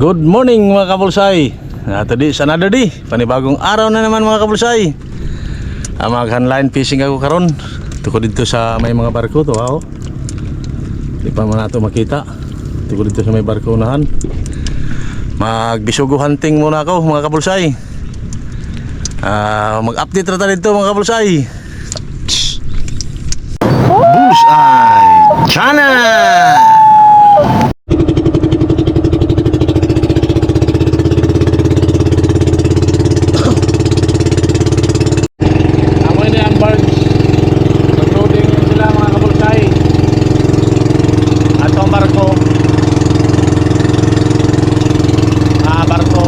Good morning mga kabulsay. Uh, Today is another day Panibagong araw na naman mga kabulsay. Uh, Mag-handline fishing ako karon. Tuko dito sa may mga barko to wow. Di pa man nato makita. Tuko dito sa may barko unahan Magbisugo hunting muna ako mga kabulsay. Uh, Mag-update rata dito mga kabulsay Bullseye Channel Amoy na ang birds. Nag-loading yun sila mga kabulsay. At ang barko. Ah, barko.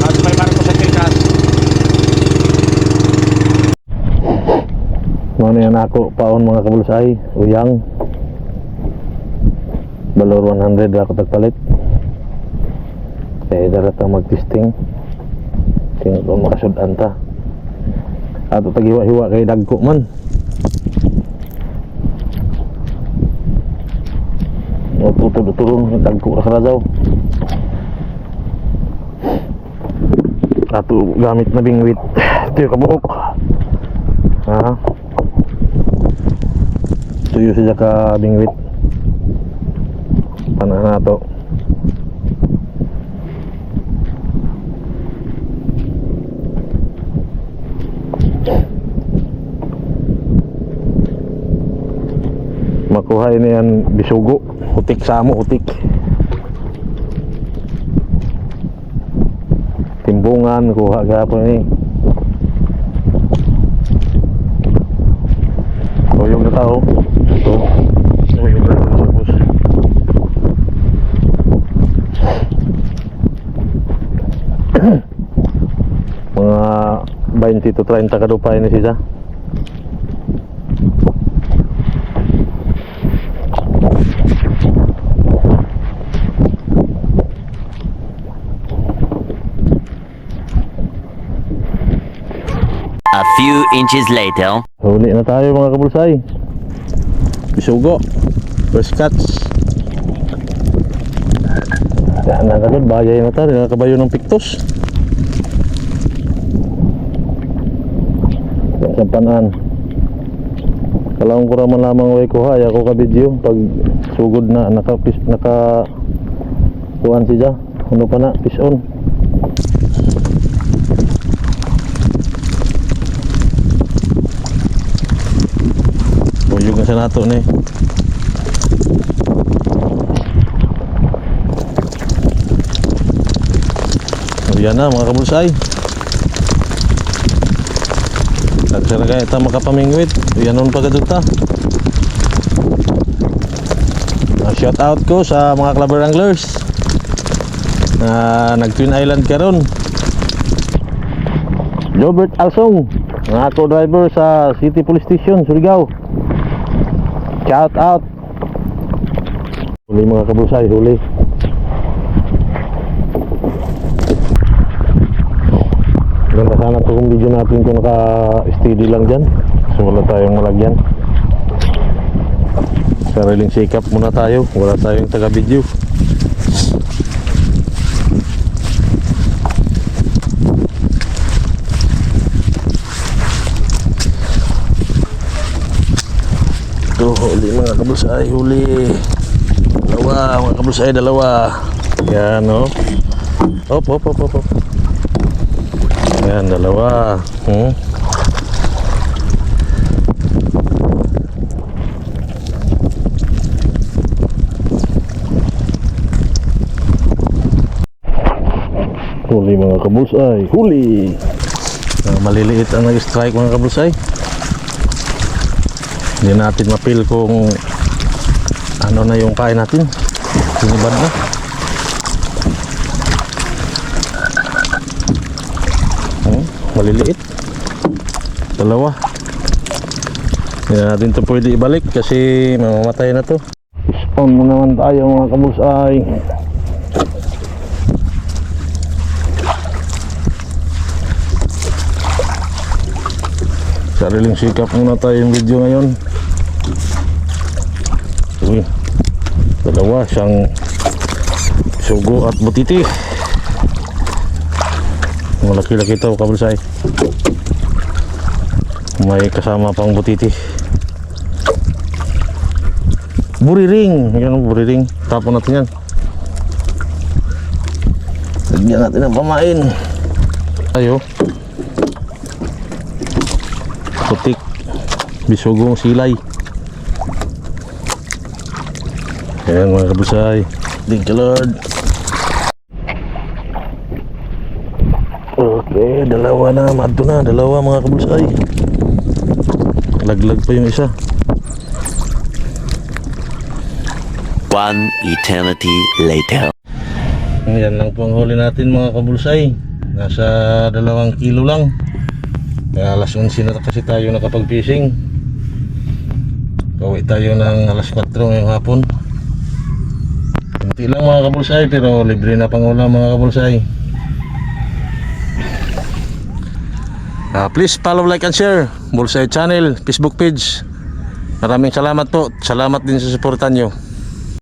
At may barko sa Chinas. Ano yan ako paon mga kabulsay. Uyang. Balor 100 ako tagpalit. Kaya darat ang mag-testing. Sino ko makasudan ta. Ato tagiwa-hiwa kay dagko man. Tutulong dagko ra daw Ato gamit na bingwit Ito yung kabuok Ha tuyo siya ka bingwit pana na to? Makuha ini yan bisugo. Utik sa amo utik. Timbungan kuha gapon ini Tuyong na tao. Ito. Tuyong na tao sa bus. Mga 20 to 30 kadupay ni siya. A few inches later. Huli na tayo mga kabulsay. Bisugo. First cuts. Yan na kagad, bagay na tayo. Nakakabayo ng piktos. Sa panaan. Kalaong ko raman lamang way ko ha. Ako ka video. Pag sugod na, naka, naka kuhan siya. Ano pa na, fish on. Buyog na sa nato ni. O yan na mga kabulsay. Nagsara kaya ita makapamingwit. Yan nun pagaduta. Uh, shout out ko sa mga clubber anglers na nag Twin Island karon. Robert Alsong, nga ako driver sa City Police Station, Surigao. Shout out. Huli mga kabusay, huli. Ganda sana to kung video natin kung naka-steady lang dyan. So wala tayong malagyan. Sariling sikap muna tayo. Wala tayong taga-video. Ito, huli mga kabusay, huli. Dalawa, mga kabusay, dalawa. Yan, no? Hop, hop, hop, hop, hop. Yan, dalawa. Hmm? Huli mga kabusay, huli. Ah, maliliit ang nag-strike mga kabusay. Hindi natin mapil kung ano na yung kain natin. Sinibad na. maliliit. Dalawa. Hindi na natin ito pwede ibalik kasi mamamatay na to. Spawn na naman tayo mga kabusay. Sariling sikap muna tayong video ngayon. Uy dalawa siyang sugo at butiti. Malaki-laki ito, kabulsay. May kasama pang butiti. Buriring. Yan ang buriring. Tapon natin yan. Lagyan natin ng pamain. Ayo. Putik. Bisugong silay. Ayan mga kabusay. Thank you Lord. Okay, dalawa na. Madto na. Dalawa mga kabusay. Laglag pa yung isa. One eternity later. Yan lang po ang huli natin mga kabulsay. Nasa dalawang kilo lang. Kaya alas 11 na kasi tayo nakapag-fishing. Pauwi tayo ng alas 4 ngayong hapon. Kunti lang mga kabulsay pero libre na pang ulam mga kabulsay. Ah, please follow, like, and share. Bulsay channel, Facebook page. Maraming salamat po. Salamat din sa suportan nyo.